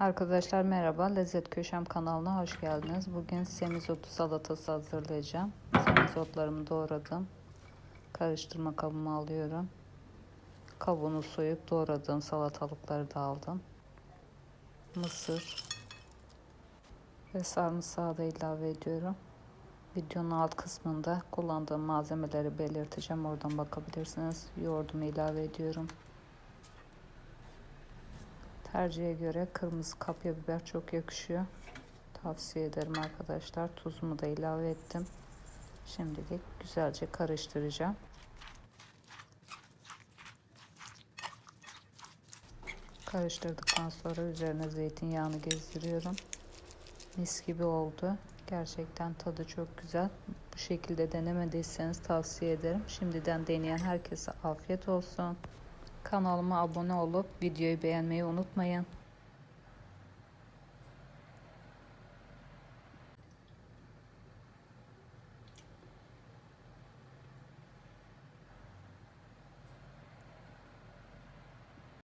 Arkadaşlar merhaba. Lezzet Köşem kanalına hoş geldiniz. Bugün semizotu salatası hazırlayacağım. Semizotlarımı doğradım. Karıştırma kabıma alıyorum. Kabuğunu soyup doğradığım salatalıkları da aldım. Mısır ve sarımsağı da ilave ediyorum. Videonun alt kısmında kullandığım malzemeleri belirteceğim. Oradan bakabilirsiniz. Yoğurdumu ilave ediyorum. Tercihe göre kırmızı kapya biber çok yakışıyor. Tavsiye ederim arkadaşlar. Tuzumu da ilave ettim. Şimdilik güzelce karıştıracağım. Karıştırdıktan sonra üzerine zeytinyağını gezdiriyorum. Mis gibi oldu. Gerçekten tadı çok güzel. Bu şekilde denemediyseniz tavsiye ederim. Şimdiden deneyen herkese afiyet olsun. Kanalıma abone olup videoyu beğenmeyi unutmayın.